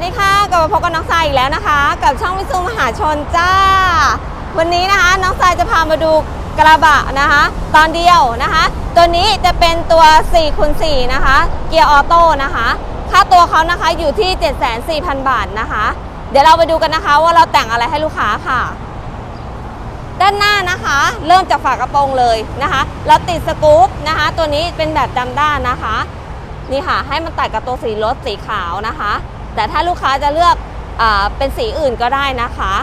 วัสดีค่ะกลับมาพบกับน้องทรายอีกแล้วนะคะ กับช่องวิซูมหาชนจ้า วันนี้นะคะน้องทรายจะพามาดูกระบะนะคะ ตอนเดียวนะคะ ตัวนี้จะเป็นตัว4คูณ4นะคะ เกียร์ออโต้นะคะ ค่าตัวเขานะคะอยู่ที่ 74,000 บาทนะคะ เดี๋ยวเราไปดูกันนะคะว่าเราแต่งอะไรให้ลูกค้าค่ะ ด้านหน้านะคะ เริ่มจากฝากระโปรงเลยนะคะ เราติดสกู๊ปนะคะ ตัวนี้เป็นแบบดำด้านนะคะ นี่ค่ะ ให้มันตัดกับตัวสีรถสีขาวนะคะ แต่ถ้าลูกค้าจะเลือกอเป็นสีอื่นก็ได้นะคะ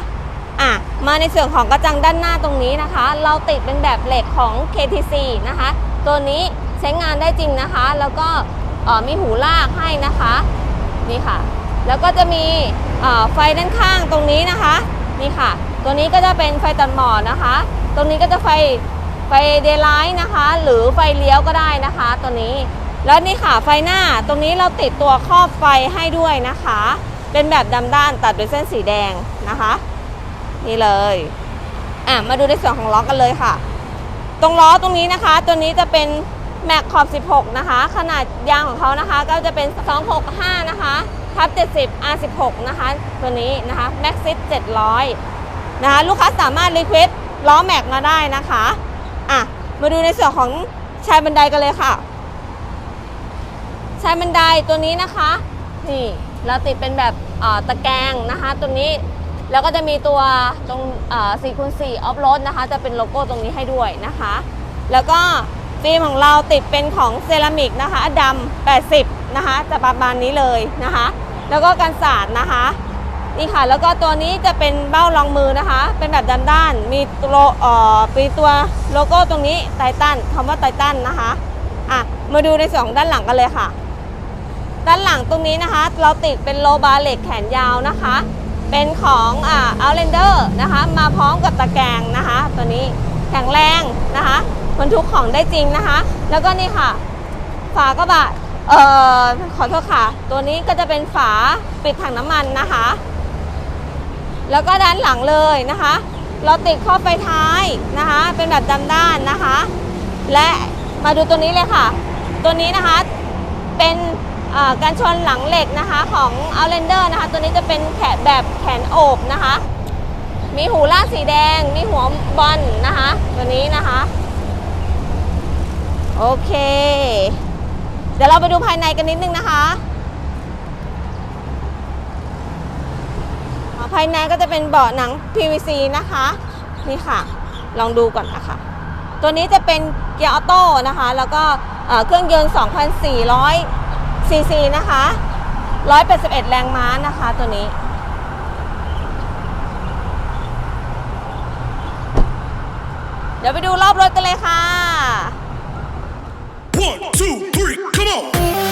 อะมาในส่วนของกระจังด้านหน้าตรงนี้นะคะ เราติดเป็นแบบเหล็กของ KTC นะคะ ตัวนี้ใช้งานได้จริงนะคะ แล้วก็มีหูลากให้นะคะนี่ค่ะ แล้วก็จะมีไฟด้านข้างตรงนี้นะคะนี่ค่ะ ตัวนี้ก็จะเป็นไฟตัดหมอกนะคะ ตรงนี้ก็จะไฟไฟเดย์ไลท์นะคะ หรือไฟเลี้ยวก็ได้นะคะ ตัวนี้ แล้วนี่ค่ะไฟหน้าตรงนี้เราติดตัวครอบไฟให้ด้วยนะคะ เป็นแบบดำด้านตัดด้วยเส้นสีแดงนะคะ นี่เลยอะมาดูในส่วนของล้อกันเลยค่ะ ตรงล้อตรงนี้นะคะ ตัวนี้จะเป็นแม็กขอบ 16 นะคะ ขนาดยางของเขานะคะ ก็จะเป็น 265 นะคะทับ70 R16 นะคะ ตัวนี้นะคะแม็กซิส700 นะคะ ลูกค้าสามารถรีเควสล้อแม็กมาได้นะคะอะมาดูในส่วนของชายบันไดกันเลยค่ะ ชายบันไดตัวนี้นะคะนี่เราติดเป็นแบบตะแกรงนะคะ ตัวนี้แล้วก็จะมีตัวตรง4คูณ4ออฟโรดนะคะ จะเป็นโลโก้ตรงนี้ให้ด้วยนะคะ แล้วก็ฟิล์มของเราติดเป็นของเซรามิกนะคะดำ80 นะคะ จะประมาณนี้เลยนะคะ แล้วก็กันสาดนะคะนี่ค่ะ แล้วก็ตัวนี้จะเป็นเบ้ารองมือนะคะ เป็นแบบด้านด้าน มีตัวเอ่อมีตัวโลโก้ตรงนี้ไททันคำว่าไททันนะคะ อะ มาดูในส่วนของด้านหลังกันเลยค่ะ ด้านหลังตรงนี้นะคะ เราติดเป็นโลบาร์เหล็กแขนยาวนะคะ เป็นของอ่า Outlander นะคะ มาพร้อมกับตะแกรงนะคะ ตัวนี้แข็งแรงนะคะบรรทุกของได้จริงนะคะ แล้วก็นี่ค่ะ ฝากระบะเอ่อขอโทษค่ะ ตัวนี้ก็จะเป็นฝาปิดถังน้ำมันนะคะ แล้วก็ด้านหลังเลยนะคะ เราติดข้อไฟท้ายนะคะ เป็นแบบดำด้านนะคะ และมาดูตัวนี้เลยค่ะ ตัวนี้นะคะเป็น การชนหลังเหล็กนะคะของ Outlander นะคะ ตัวนี้จะเป็นแขนแบบแขนโอบนะคะ มีหูลากสีแดง มีหัวบอลนะคะ ตัวนี้นะคะ โอเค เดี๋ยวเราไปดูภายในกันนิดนึงนะคะ ภายในก็จะเป็นเบาะหนัง PVC นะคะ นี่ค่ะ ลองดูก่อนนะคะ ตัวนี้จะเป็นเกียร์ออโต้นะคะ แล้วก็เอ่อเครื่องยนต์ 2,400 ซีซีนะคะ181 แรงม้านะคะตัวนี้ เดี๋ยวไปดูรอบรถกันเลยค่ะ One, two, three, come on!